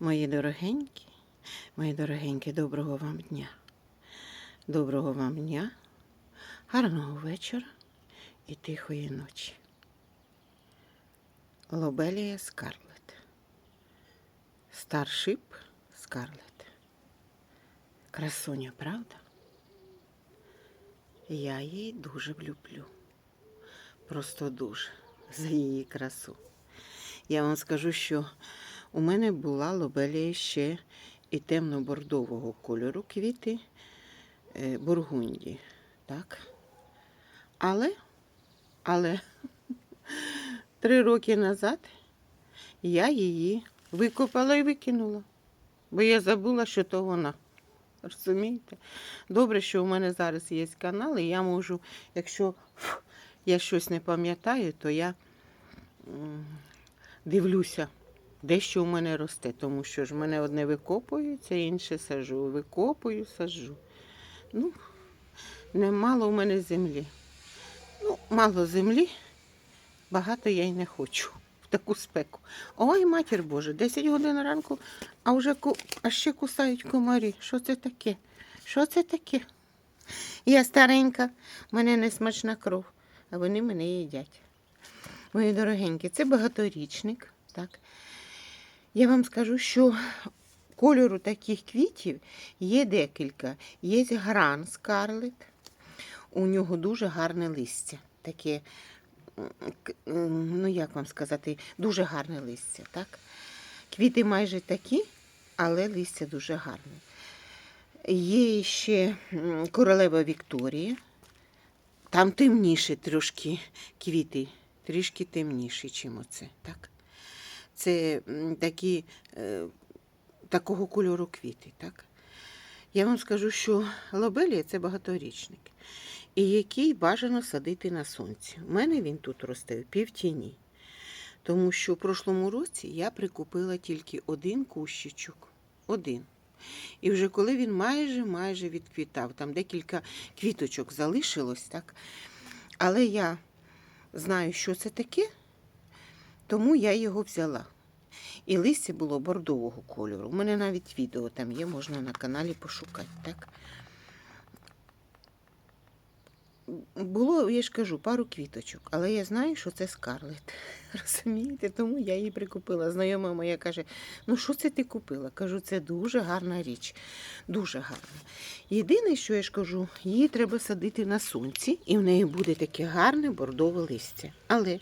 Мої дорогенькі, мої дорогенькі, доброго вам дня. Доброго вам дня, гарного вечора і тихої ночі. Лобелія Скарлет. Старшип Скарлет. Красуня, правда? Я її дуже люблю. Просто дуже за її красу. Я вам скажу, що у мене була лобелія ще і темно-бордового кольору квіти е, бургунді. Так? Але, але три роки назад я її викопала і викинула, бо я забула, що то вона. Розумієте? Добре, що у мене зараз є канал, і я можу, якщо я щось не пам'ятаю, то я дивлюся, де що у мене росте, тому що ж в мене одне викопується, інше сажу. Викопую, сажу. Ну, немало у мене землі. Ну, мало землі, багато я й не хочу в таку спеку. Ой, матір Боже, 10 годин ранку, а вже а ще кусають комарі. Що це таке? Що це таке? Я старенька, в мене не смачна кров, а вони мене їдять. Мої дорогенькі, це багаторічник. Так? Я вам скажу, що кольору таких квітів є декілька. Є гран скарлет. У нього дуже гарне листя. Таке, ну як вам сказати, дуже гарне листя. Так? Квіти майже такі, але листя дуже гарне. Є ще королева Вікторія. Там темніші трошки квіти, трішки темніші, чим оце. Так? Це такі, е, такого кольору квіти. Так? Я вам скажу, що лобелія це багаторічник, і який бажано садити на сонці. У мене він тут росте в півтіні. Тому що в прошлому році я прикупила тільки один кущичок. Один. І вже коли він майже майже відквітав, там декілька квіточок залишилось, так? Але я знаю, що це таке, тому я його взяла. І листя було бордового кольору. У мене навіть відео там є, можна на каналі пошукати. Так? Було, я ж кажу, пару квіточок, але я знаю, що це скарлет. Розумієте? Тому я її прикупила. Знайома моя каже: ну що це ти купила? Кажу, це дуже гарна річ. Дуже гарна. Єдине, що я ж кажу, її треба садити на сонці, і в неї буде таке гарне бордове листя. Але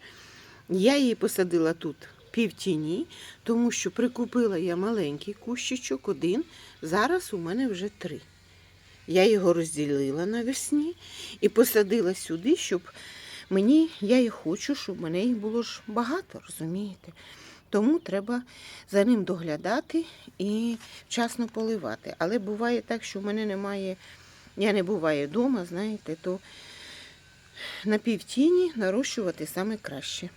я її посадила тут півтіні, тому що прикупила я маленький кущичок, один. Зараз у мене вже три. Я його розділила навесні і посадила сюди, щоб мені, я і хочу, щоб мене їх було ж багато, розумієте? Тому треба за ним доглядати і вчасно поливати. Але буває так, що в мене немає, я не буваю вдома, знаєте, то на півтіні нарощувати саме краще.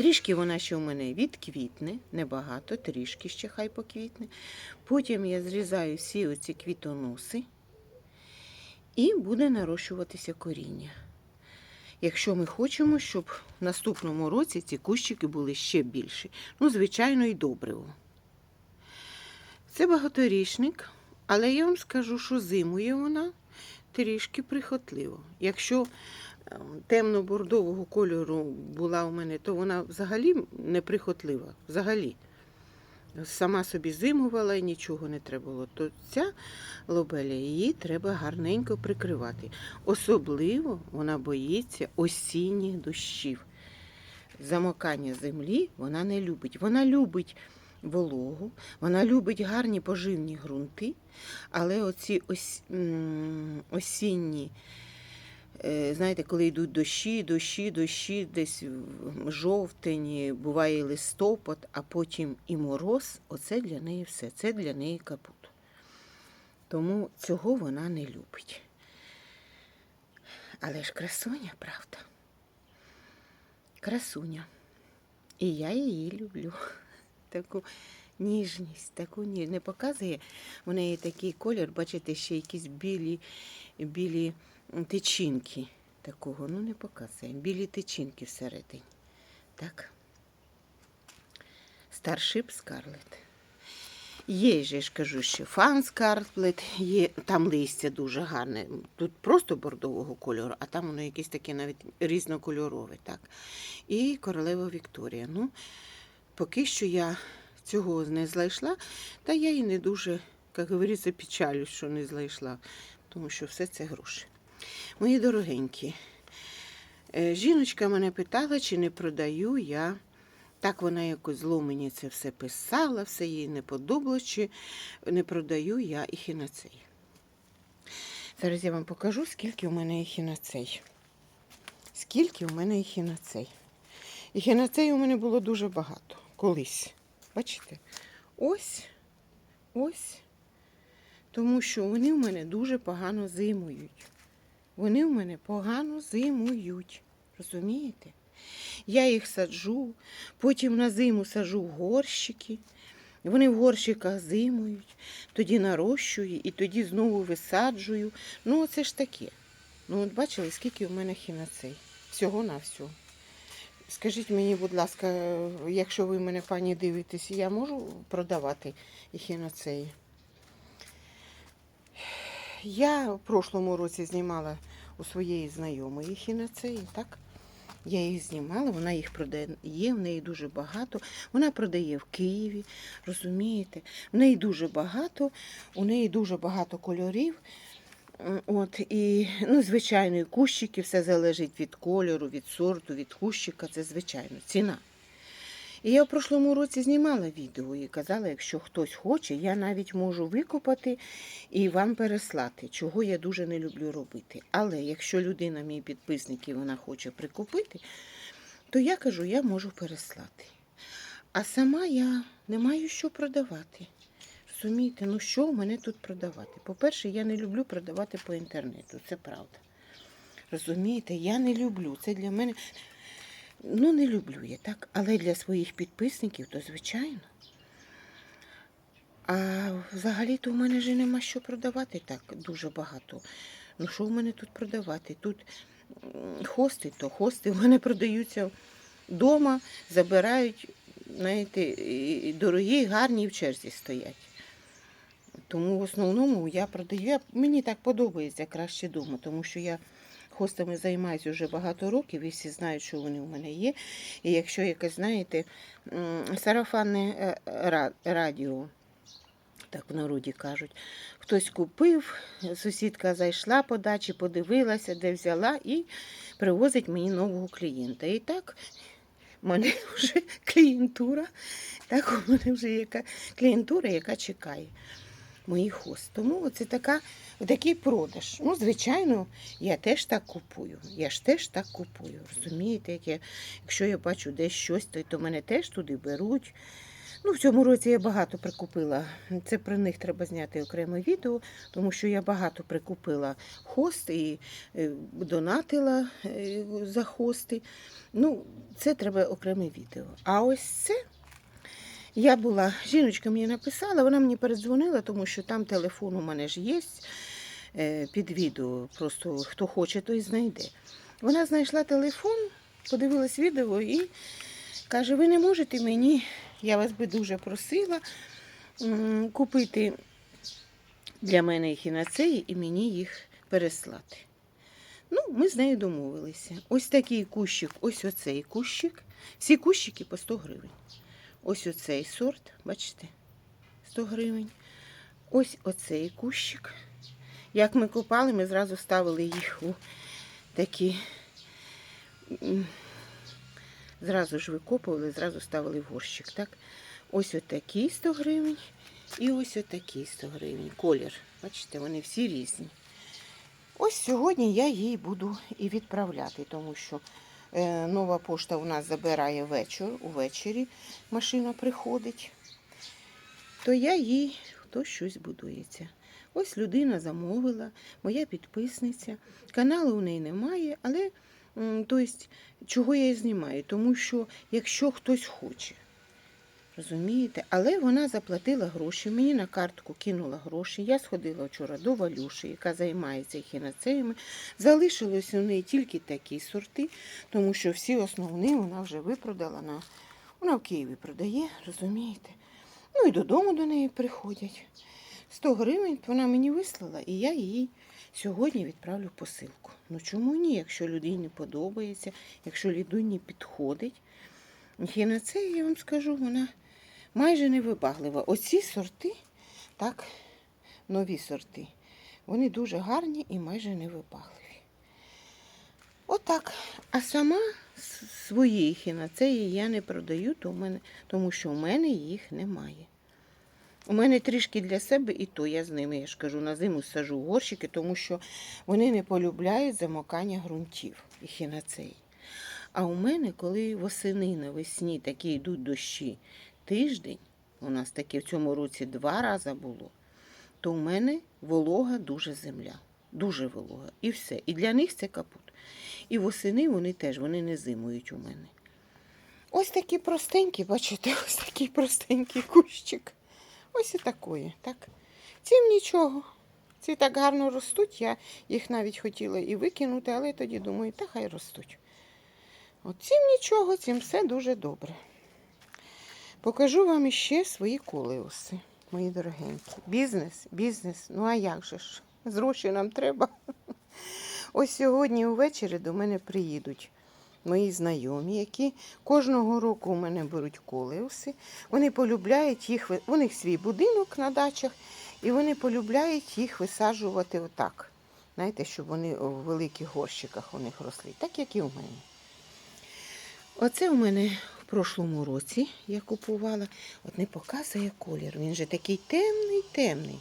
Трішки вона ще у мене відквітне, небагато, трішки ще хай поквітне. Потім я зрізаю всі оці квітоноси і буде нарощуватися коріння. Якщо ми хочемо, щоб в наступному році ці кущики були ще більші. Ну, звичайно, і добриво. Це багаторічник, але я вам скажу, що зимує вона трішки прихотливо. Якщо темно-бордового кольору була у мене, то вона взагалі неприхотлива. Взагалі. Сама собі зимувала і нічого не треба було. То ця лобеля її треба гарненько прикривати. Особливо вона боїться осінніх дощів. Замокання землі вона не любить. Вона любить вологу, вона любить гарні поживні ґрунти, але оці ось, осінні, знаєте, коли йдуть дощі, дощі, дощі, десь в жовтень, буває листопад, а потім і мороз, оце для неї все, це для неї капут. Тому цього вона не любить. Але ж красуня, правда? Красуня. І я її люблю. Таку ніжність, таку ніжність. Не показує у неї такий колір, бачите, ще якісь білі, білі тичинки такого. Ну, не показує. Білі тичинки всередині. Так. Starship Scarlet. Є, же ж кажу, ще фан Scarlet, є, там листя дуже гарне. Тут просто бордового кольору, а там воно якесь таке навіть різнокольорове. Так. І королева Вікторія. Ну, поки що я цього не знайшла, та я і не дуже, як говориться, печалюсь, що не знайшла, тому що все це гроші. Мої дорогенькі, е, жіночка мене питала, чи не продаю я. Так вона якось зло мені це все писала, все їй не подобалось, чи не продаю я ехінацей. Зараз я вам покажу, скільки у мене ехінацей. Скільки у мене ехінацей. Ехінацей у мене було дуже багато колись. Бачите? Ось, ось. Тому що вони в мене дуже погано зимують. Вони в мене погано зимують. Розумієте? Я їх саджу, потім на зиму саджу в горщики. Вони в горщиках зимують, тоді нарощую і тоді знову висаджую. Ну, оце ж таке. Ну, от бачили, скільки у мене хіноцей. Всього на всього. Скажіть мені, будь ласка, якщо ви мене, пані, дивитесь, я можу продавати ехіноцеї? Я в прошлому році знімала у своєї знайомої ехіноцеї, так? Я їх знімала, вона їх продає, в неї дуже багато. Вона продає в Києві, розумієте? В неї дуже багато, у неї дуже багато кольорів. От, і, ну, звичайно, і кущики, все залежить від кольору, від сорту, від кущика, це звичайно, ціна. І я в прошлому році знімала відео і казала, якщо хтось хоче, я навіть можу викопати і вам переслати, чого я дуже не люблю робити. Але якщо людина, мій підписник, і вона хоче прикупити, то я кажу, я можу переслати. А сама я не маю що продавати. Розумієте, ну що в мене тут продавати? По-перше, я не люблю продавати по інтернету, це правда. Розумієте, я не люблю. Це для мене. Ну, не люблю я так, але для своїх підписників, то звичайно. А взагалі-то в мене ж нема що продавати так дуже багато. Ну, що в мене тут продавати? Тут хости, то хости в мене продаються вдома, забирають, знаєте, і дорогі, і гарні і в черзі стоять. Тому в основному я продаю. Мені так подобається краще вдома, тому що я хостами займаюся вже багато років, і всі знають, що вони у мене є. І якщо якесь, знаєте, сарафанне е, радіо, так в народі кажуть, хтось купив, сусідка зайшла по дачі, подивилася, де взяла, і привозить мені нового клієнта. І так в мене вже клієнтура, так у мене вже яка клієнтура, яка чекає моїх хост. Тому це така, такий продаж. Ну, звичайно, я теж так купую. Я ж теж так купую. Розумієте, як я, якщо я бачу десь щось, то, то мене теж туди беруть. Ну, в цьому році я багато прикупила. Це про них треба зняти окреме відео, тому що я багато прикупила хост і е, донатила е, за хости. Ну, це треба окреме відео. А ось це. Я була, жіночка мені написала, вона мені передзвонила, тому що там телефон у мене ж є е, під відео. Просто хто хоче, той знайде. Вона знайшла телефон, подивилась відео і каже: ви не можете мені, я вас би дуже просила купити для мене ехінацеї і мені їх переслати. Ну, ми з нею домовилися. Ось такий кущик, ось оцей кущик. Всі кущики по 100 гривень. Ось оцей сорт, бачите, 100 гривень. Ось оцей кущик. Як ми копали, ми зразу ставили їх у такі. Зразу ж викопували, зразу ставили в горщик. Так? Ось отакий 100 гривень і ось отакий 100 гривень. Колір. Бачите, вони всі різні. Ось сьогодні я їй буду і відправляти, тому що нова пошта у нас забирає вечір, увечері машина приходить, то я їй то щось будується. Ось людина замовила, моя підписниця. Каналу у неї немає, але тобто, чого я її знімаю? Тому що якщо хтось хоче, розумієте, але вона заплатила гроші, мені на картку кинула гроші. Я сходила вчора до Валюші, яка займається ехінацеями. Залишилось у неї тільки такі сорти, тому що всі основні вона вже випродала на Вона в Києві продає, розумієте? Ну і додому до неї приходять. 100 гривень вона мені вислала, і я їй сьогодні відправлю посилку. Ну чому ні, якщо людині подобається, якщо людині підходить. І я вам скажу, вона майже невибаглива. Оці сорти, так, нові сорти, вони дуже гарні і майже невибагливі. Отак. А сама свої хіноцеї я не продаю, тому що в мене їх немає. У мене трішки для себе і то я з ними, я ж кажу, на зиму сажу горщики, тому що вони не полюбляють замокання ґрунтів і хіноцеї. А у мене, коли восени навесні такі йдуть дощі тиждень, у нас таке в цьому році два рази було, то у мене волога дуже земля. Дуже волога. І все. І для них це капут. І восени вони теж вони не зимують у мене. Ось такі простенькі, бачите, ось такий простенький кущик. Ось і такої, так. Цим нічого. Ці так гарно ростуть. Я їх навіть хотіла і викинути, але тоді думаю, та хай ростуть. От цим нічого, цим все дуже добре. Покажу вам іще свої колеуси, мої дорогенькі. Бізнес, бізнес. Ну а як же ж? Гроші нам треба. Ось сьогодні увечері до мене приїдуть мої знайомі, які кожного року у мене беруть колеуси. Вони полюбляють їх, у них свій будинок на дачах, і вони полюбляють їх висаджувати отак. Знаєте, щоб вони у великих горщиках у них росли, так як і у мене. Оце у мене в прошлому році я купувала. От не показує колір. Він же такий темний, темний.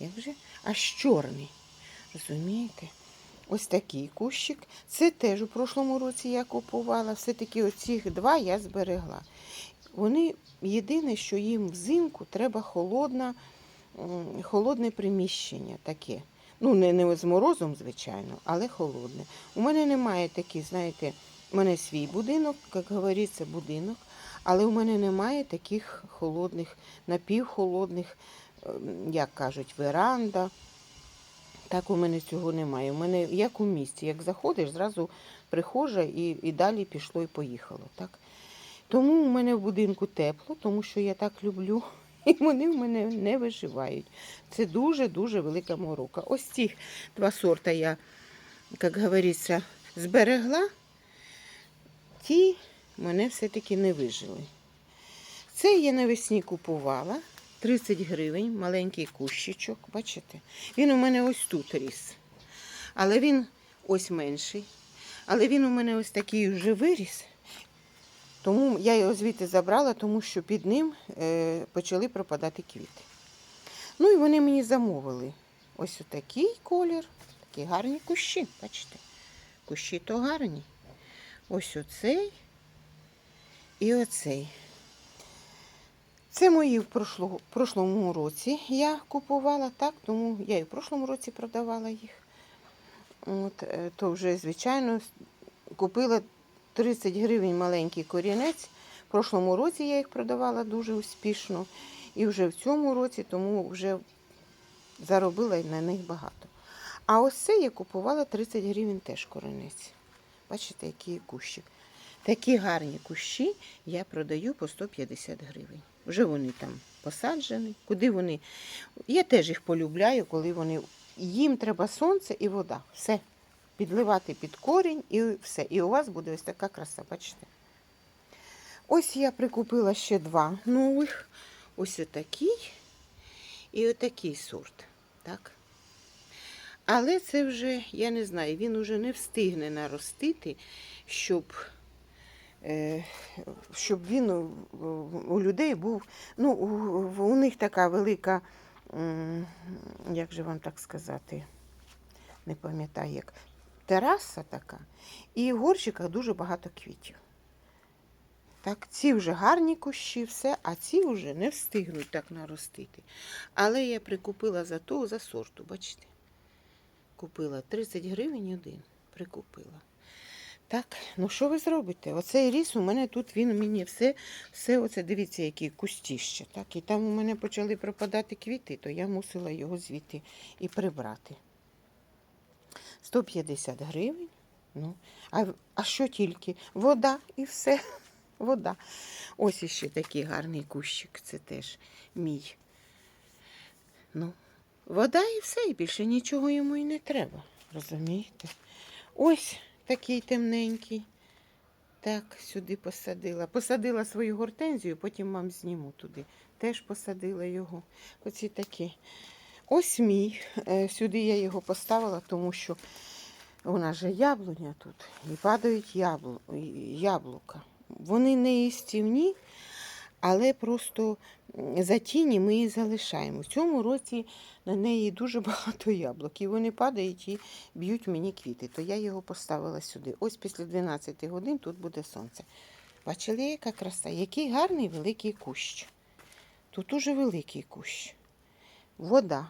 Як же? Аж чорний. Розумієте? Ось такий кущик. Це теж у прошлому році я купувала. Все-таки оцих два я зберегла. Вони єдине, що їм взимку треба холодна, холодне приміщення таке. Ну, не, не з морозом, звичайно, але холодне. У мене немає таких, знаєте, у мене свій будинок, як говориться, будинок, але у мене немає таких холодних, напівхолодних, ем, як кажуть, веранда. Так у мене цього немає. У мене як у місті, як заходиш, зразу прихожа і, і далі пішло і поїхало. Так? Тому у мене в будинку тепло, тому що я так люблю. І вони в мене не виживають. Це дуже-дуже велика морока. Ось ці два сорта я, як говориться, зберегла, ті мене все-таки не вижили. Це я навесні купувала. 30 гривень, маленький кущичок, бачите? Він у мене ось тут ріс. Але він ось менший. Але він у мене ось такий вже виріс. Тому я його звідти забрала, тому що під ним е, почали пропадати квіти. Ну і вони мені замовили ось отакий колір, такі гарні кущі, бачите? Кущі то гарні. Ось оцей і оцей. Це мої в прошлому році я купувала, так, тому я і в прошлому році продавала їх. От, е, то вже, звичайно, купила 30 гривень маленький корінець. В прошлому році я їх продавала дуже успішно. І вже в цьому році, тому вже заробила на них багато. А ось це я купувала 30 гривень теж корінець. Бачите, який кущик. Такі гарні кущі я продаю по 150 гривень. Вже вони там посаджені. Куди вони? Я теж їх полюбляю, коли вони. Їм треба сонце і вода. Все. Підливати під корінь і все. І у вас буде ось така краса, бачите? Ось я прикупила ще два нових. Ось отакий і отакий сорт. Так? Але це вже, я не знаю, він уже не встигне наростити, щоб е, щоб він у, людей був. Ну, у них така велика, як же вам так сказати, не пам'ятаю, як тераса така, і в горщиках дуже багато квітів. Так, ці вже гарні кущі, все, а ці вже не встигнуть так наростити. Але я прикупила за того, за сорту, бачите? Купила 30 гривень один. Прикупила. Так, ну що ви зробите? Оцей ріс у мене тут він мені все, все оце, дивіться, які кустіще. Так, і там у мене почали пропадати квіти, то я мусила його звідти і прибрати. 150 гривень. Ну, а, а що тільки? Вода і все. вода. Ось іще такий гарний кущик, це теж мій. Ну, вода і все, і більше нічого йому і не треба. Розумієте? Ось такий темненький. Так, сюди посадила. Посадила свою гортензію, потім вам зніму туди. Теж посадила його. Оці такі. Ось мій. Е, Сюди я його поставила, тому що у нас же яблуня тут. І падають яблу... яблука. Вони не їстівні, але просто за тіні ми її залишаємо. В цьому році на неї дуже багато яблук. І вони падають і б'ють мені квіти. То я його поставила сюди. Ось після 12 годин тут буде сонце. Бачили, яка краса? Який гарний великий кущ. Тут уже великий кущ. Вода.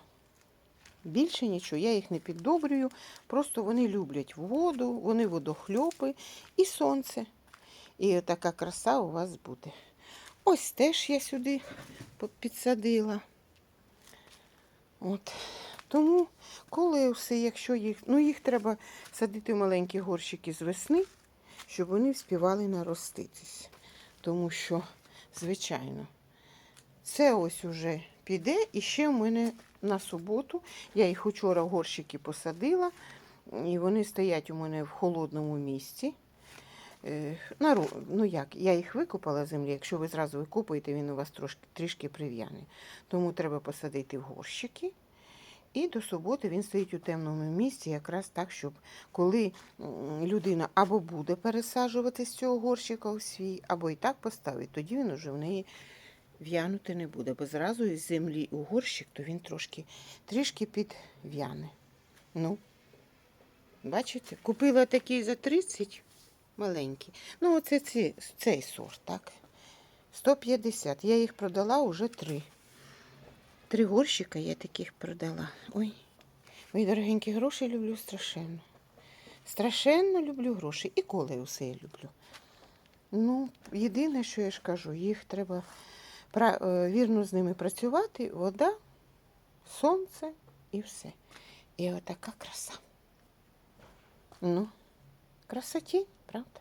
Більше нічого, я їх не піддобрюю. Просто вони люблять воду, вони водохльопи і сонце. І така краса у вас буде. Ось теж я сюди підсадила. От. Тому коли все, якщо їх, ну їх треба садити в маленькі горщики з весни, щоб вони вспівали нароститись. Тому що, звичайно, це ось уже піде. І ще в мене на суботу, я їх учора в горщики посадила, і вони стоять у мене в холодному місці. Е, на ну як, я їх викопала з землі. Якщо ви зразу викопуєте, він у вас трошки трішки прив'яне. Тому треба посадити в горщики. І до суботи він стоїть у темному місці, якраз так, щоб коли людина або буде пересаджувати з цього горщика у свій, або і так поставить, тоді він уже в неї в'янути не буде. Бо зразу із землі у горщик, то він трошки трішки підв'яне. Ну, бачите, купила такий за 30 маленький. Ну, оце ці, цей сорт, так. 150. Я їх продала уже три. Три горщика я таких продала. Ой, мої дорогенькі гроші люблю страшенно. Страшенно люблю гроші. І коли усе я люблю. Ну, єдине, що я ж кажу, їх треба е, вірно з ними працювати, вода, сонце і все. І отака краса. Ну, красоті, правда?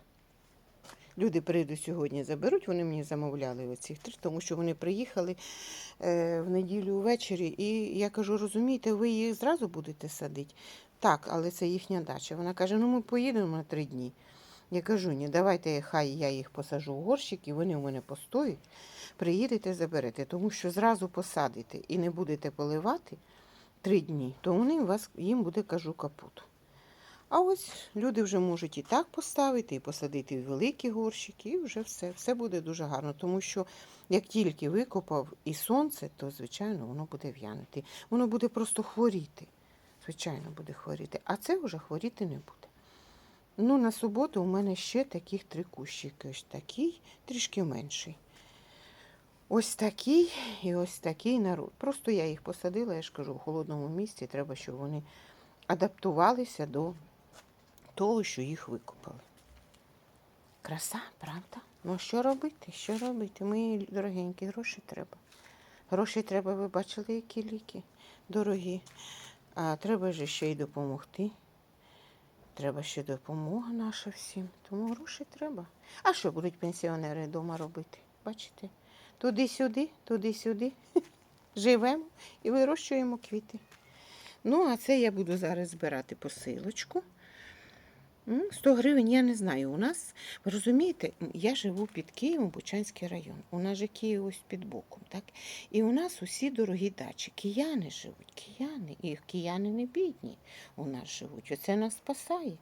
Люди прийдуть сьогодні, заберуть, вони мені замовляли оцих три, тому що вони приїхали е, в неділю ввечері. І я кажу, розумієте, ви їх зразу будете садити? Так, але це їхня дача. Вона каже, ну ми поїдемо на три дні. Я кажу, ні, давайте хай я їх посажу в горщик, і вони у мене постоять. Приїдете, заберете, тому що зразу посадите і не будете поливати три дні, то вони вас їм буде кажу капут. А ось люди вже можуть і так поставити, і посадити в великі горщики, і вже все. Все буде дуже гарно. Тому що як тільки викопав і сонце, то звичайно воно буде в'янути. Воно буде просто хворіти. Звичайно, буде хворіти. А це вже хворіти не буде. Ну, на суботу у мене ще таких три кущики. Ось такий, трішки менший. Ось такий і ось такий народ. Просто я їх посадила, я ж кажу, в холодному місці треба, щоб вони адаптувалися до того, що їх викопали. Краса, правда? Ну, що робити? Що робити? Мої дорогенькі, гроші треба. Гроші треба, ви бачили, які ліки дорогі. А треба ж ще й допомогти. Треба ще допомога наша всім. Тому гроші треба. А що будуть пенсіонери вдома робити? Бачите? Туди-сюди, туди-сюди. Живемо і вирощуємо квіти. Ну, а це я буду зараз збирати посилочку. М, 100 гривень, я не знаю. У нас, ви розумієте, я живу під Києвом, Бучанський район. У нас же Київ ось під боком, так? І у нас усі дорогі дачі. Кияни живуть, кияни. І кияни не бідні у нас живуть. Оце нас спасає.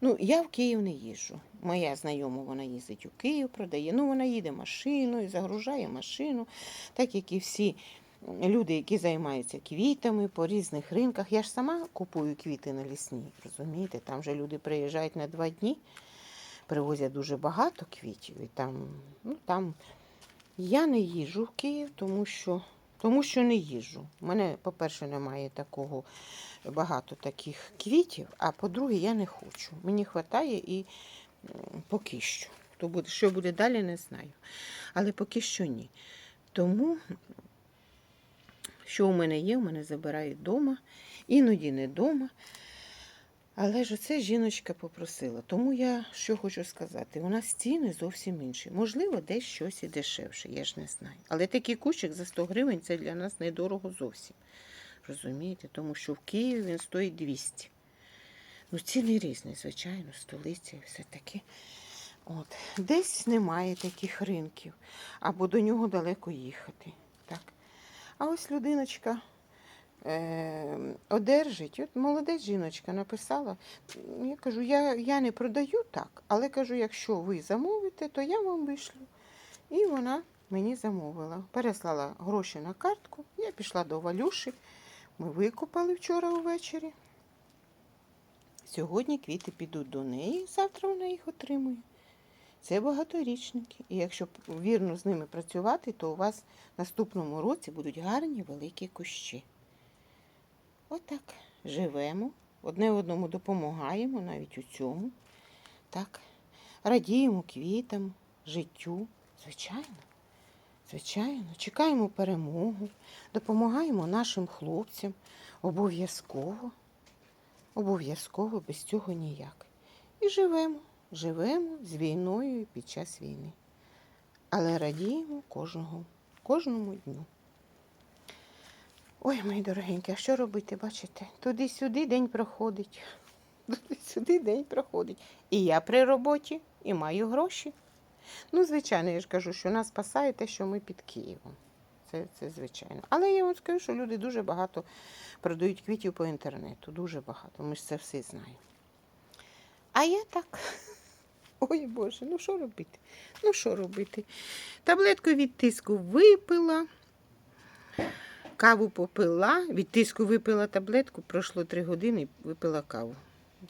Ну, я в Київ не їжджу. Моя знайома, вона їздить у Київ, продає. Ну, вона їде машиною, загружає машину, так як і всі люди, які займаються квітами по різних ринках. Я ж сама купую квіти на лісні, розумієте? Там же люди приїжджають на два дні, привозять дуже багато квітів. І там, ну, там я не їжджу в Київ, тому що, тому що не їжджу. У мене, по-перше, немає такого багато таких квітів, а по-друге, я не хочу. Мені вистачає і поки що. Що буде далі, не знаю. Але поки що ні. Тому що у мене є, у мене забирають вдома, іноді не вдома. Але ж оце жіночка попросила. Тому я що хочу сказати: у нас ціни зовсім інші. Можливо, десь щось і дешевше, я ж не знаю. Але такий кущик за 100 гривень це для нас недорого зовсім. Розумієте? Тому що в Києві він стоїть 200. Ну, ціни різні, звичайно, столиця і все таке. От. Десь немає таких ринків, або до нього далеко їхати. Так. А ось людиночка е, одержить. От молодець жіночка написала. Я кажу, я, я не продаю так, але кажу, якщо ви замовите, то я вам вишлю. І вона мені замовила. Переслала гроші на картку. Я пішла до Валюші. Ми викупали вчора увечері. Сьогодні квіти підуть до неї, завтра вона їх отримує. Це багаторічники. І якщо вірно з ними працювати, то у вас в наступному році будуть гарні великі кущі. Отак живемо, одне одному допомагаємо навіть у цьому. Так, радіємо квітам, життю. Звичайно, звичайно, чекаємо перемогу, допомагаємо нашим хлопцям. Обов'язково, обов'язково без цього ніяк. І живемо, живемо з війною під час війни. Але радіємо кожного, кожному дню. Ой, мої дорогенькі, а що робити, бачите? Туди-сюди день проходить. Туди-сюди день проходить. І я при роботі, і маю гроші. Ну, звичайно, я ж кажу, що нас спасає те, що ми під Києвом. Це, це звичайно. Але я вам скажу, що люди дуже багато продають квітів по інтернету. Дуже багато. Ми ж це всі знаємо. А я так. Ой Боже, ну що робити? Ну що робити? Таблетку від тиску випила. Каву попила, від тиску випила таблетку, пройшло три години, випила каву.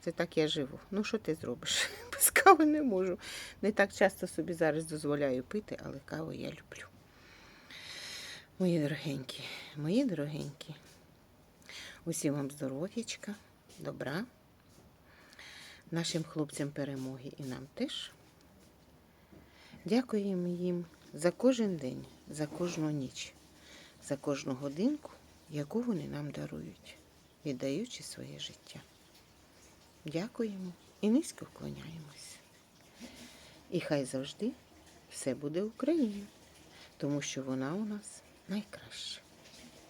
Це так я живу. Ну, що ти зробиш? Без кави не можу. Не так часто собі зараз дозволяю пити, але каву я люблю. Мої дорогенькі, мої дорогенькі. Усім вам здоров'ячка, добра, нашим хлопцям перемоги і нам теж. Дякуємо їм за кожен день, за кожну ніч за кожну годинку, яку вони нам дарують, віддаючи своє життя. Дякуємо і низько вклоняємось. І хай завжди все буде Україна, тому що вона у нас найкраща.